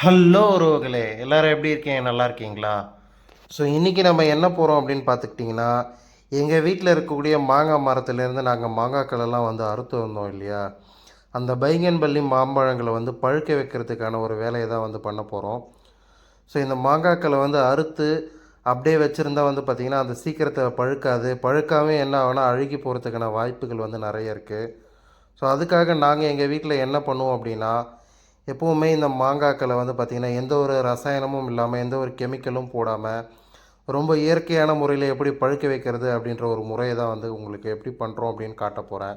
Hello உறவுகளே எல்லோரும் எப்படி இருக்கீங்க? நல்லா இருக்கீங்களா? ஸோ இன்றைக்கி நம்ம என்ன போகிறோம் அப்படின்னு பார்த்துக்கிட்டிங்கன்னா எங்கள் வீட்டில் இருக்கக்கூடிய மாங்காய் மரத்துலேருந்து நாங்கள் மாங்காய்க்களெல்லாம் வந்து அறுத்து வந்தோம் இல்லையா? அந்த பைங்கன்பள்ளி மாம்பழங்களை வந்து பழுக்க வைக்கிறதுக்கான ஒரு வேலையை தான் வந்து பண்ண போகிறோம் ஸோ இந்த மாங்காய்க்களை வந்து அறுத்து அப்படியே வச்சுருந்தா வந்து பார்த்திங்கன்னா அந்த சீக்கிரத்தை பழுக்காது. பழுக்காமே என்ன ஆகுனா அழுகி போகிறதுக்கான வாய்ப்புகள் வந்து நிறைய இருக்குது ஸோ அதுக்காக நாங்கள் எங்கள் வீட்டில் என்ன பண்ணுவோம் அப்படின்னா எப்போவுமே இந்த மாங்காக்களை வந்து பார்த்திங்கன்னா எந்த ஒரு ரசாயனமும் இல்லாமல் எந்த ஒரு கெமிக்கலும் போடாமல் ரொம்ப இயற்கையான முறையில் எப்படி பழுக்க வைக்கிறது அப்படின்ற ஒரு முறையை தான் வந்து உங்களுக்கு எப்படி பண்ணுறோம் அப்படின்னு காட்ட போகிறேன்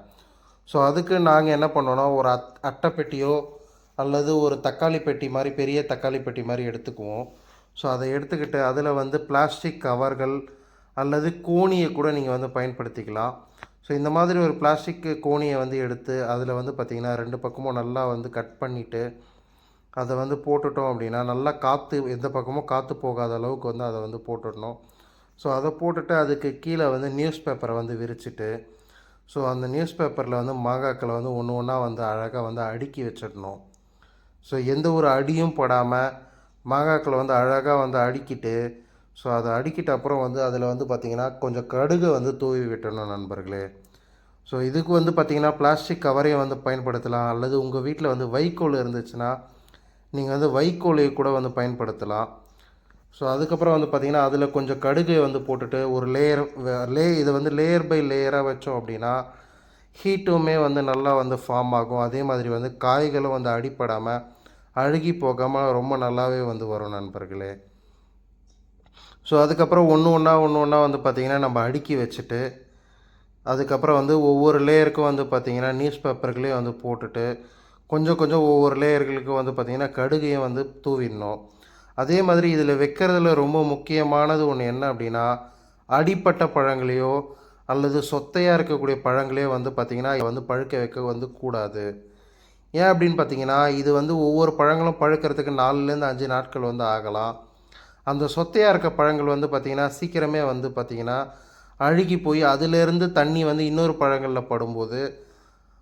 ஸோ அதுக்கு நாங்கள் என்ன பண்ணோன்னா ஒரு அட் அட்டைப்பெட்டியோ அல்லது ஒரு தக்காளி பெட்டி மாதிரி பெரிய தக்காளி பெட்டி மாதிரி எடுத்துக்குவோம். ஸோ அதை எடுத்துக்கிட்டு அதில் வந்து பிளாஸ்டிக் கவர்கள் அல்லது கோணியை கூட நீங்கள் வந்து பயன்படுத்திக்கலாம். ஸோ இந்த மாதிரி ஒரு பிளாஸ்டிக் கோணியை வந்து எடுத்து அதில் வந்து பார்த்திங்கன்னா ரெண்டு பக்கமும் நல்லா வந்து கட் பண்ணிவிட்டு அதை வந்து போட்டுட்டோம் அப்படின்னா நல்லா காற்று எந்த பக்கமும் காற்று போகாத அளவுக்கு வந்து அதை வந்து போட்டுடணும். ஸோ அதை போட்டுட்டு அதுக்கு கீழே வந்து நியூஸ் பேப்பரை வந்து விரிச்சிட்டு ஸோ அந்த நியூஸ் பேப்பரில் வந்து மாங்காக்களை வந்து ஒன்று ஒன்றா வந்து அழகாக வந்து அடுக்கி வச்சிடணும். ஸோ எந்த ஒரு அடியும் படாமல் மாங்காக்களை வந்து அழகாக வந்து அடுக்கிட்டு ஸோ அதை அடுக்கிட்ட அப்புறம் வந்து அதில் வந்து பார்த்திங்கன்னா கொஞ்சம் கடுகு வந்து தூவி விட்டணும் நண்பர்களே. ஸோ இதுக்கு வந்து பார்த்திங்கன்னா பிளாஸ்டிக் கவரையும் வந்து பயன்படுத்தலாம். அல்லது உங்கள் வீட்டில் வந்து வைக்கோல் இருந்துச்சுன்னா நீங்கள் வந்து வைக்கோலை கூட வந்து பயன்படுத்தலாம். ஸோ அதுக்கப்புறம் வந்து பார்த்திங்கன்னா அதில் கொஞ்சம் கடுகு வந்து போட்டுட்டு ஒரு லேயர் லே இதை வந்து லேயர் பை லேயராக வச்சோம் அப்படின்னா ஹீட்டுமே வந்து நல்லா வந்து ஃபார்ம் ஆகும். அதே மாதிரி வந்து காய்களும் வந்து அடிப்படாமல் அழுகி போகாமல் ரொம்ப நல்லாவே வந்து வரும் நண்பர்களே. ஸோ அதுக்கப்புறம் ஒன்று ஒன்றா ஒன்று ஒன்றா வந்து பார்த்திங்கன்னா நம்ம அடுக்கி வச்சுட்டு அதுக்கப்புறம் வந்து ஒவ்வொரு லேயருக்கும் வந்து பார்த்திங்கன்னா நியூஸ் பேப்பர்களையும் வந்து போட்டுட்டு கொஞ்சம் கொஞ்சம் ஒவ்வொரு லேயர்களுக்கும் வந்து பார்த்திங்கன்னா கடுகையும் வந்து தூவிடணும். அதே மாதிரி இதில் வைக்கிறதுல ரொம்ப முக்கியமானது ஒன்று என்ன அப்படின்னா அடிப்பட்ட பழங்களையோ அல்லது சொத்தையாக இருக்கக்கூடிய பழங்களையோ வந்து பார்த்திங்கன்னா வந்து பழுக்க வைக்க வந்து கூடாது. ஏன் அப்படின்னு பார்த்தீங்கன்னா இது வந்து ஒவ்வொரு பழங்களும் பழுக்கிறதுக்கு நாலுலேருந்து அஞ்சு நாட்கள் வந்து ஆகலாம். அந்த சொத்தையாக இருக்க பழங்கள் வந்து பார்த்திங்கன்னா சீக்கிரமே வந்து பார்த்திங்கன்னா அழுகி போய் அதிலேருந்து தண்ணி வந்து இன்னொரு பழங்களில் படும்போது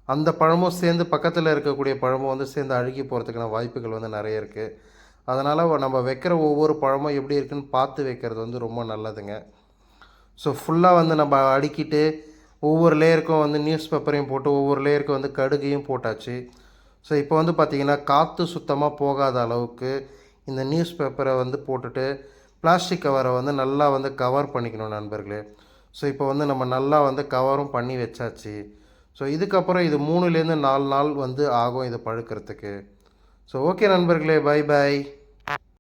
அந்த பழமும் சேர்ந்து பக்கத்தில் இருக்கக்கூடிய பழமும் வந்து சேர்ந்து அழுகி போகிறதுக்கான வாய்ப்புகள் வந்து நிறைய இருக்குது அதனால் நம்ம வைக்கிற ஒவ்வொரு பழமும் எப்படி இருக்குன்னு பார்த்து வைக்கிறது வந்து ரொம்ப நல்லதுங்க. ஸோ ஃபுல்லாக வந்து நம்ம அடுக்கிட்டு ஒவ்வொரு லேயருக்கும் வந்து நியூஸ் பேப்பரையும் போட்டு ஒவ்வொரு லேயருக்கும் வந்து கடுகையும் போட்டாச்சு. ஸோ இப்போ வந்து பார்த்திங்கன்னா காற்று சுத்தமாக போகாத அளவுக்கு இந்த நியூஸ் பேப்பரை வந்து போட்டுட்டு பிளாஸ்டிக் கவரை வந்து நல்லா வந்து கவர் பண்ணிக்கணும் நண்பர்களே. ஸோ இப்போ வந்து நம்ம நல்லா வந்து கவரும் பண்ணி வச்சாச்சு. ஸோ இதுக்கப்புறம் இது மூணுலேருந்து நாலு நாள் வந்து ஆகும் இது பழுக்கிறதுக்கு. ஸோ ஓகே நண்பர்களே பை பை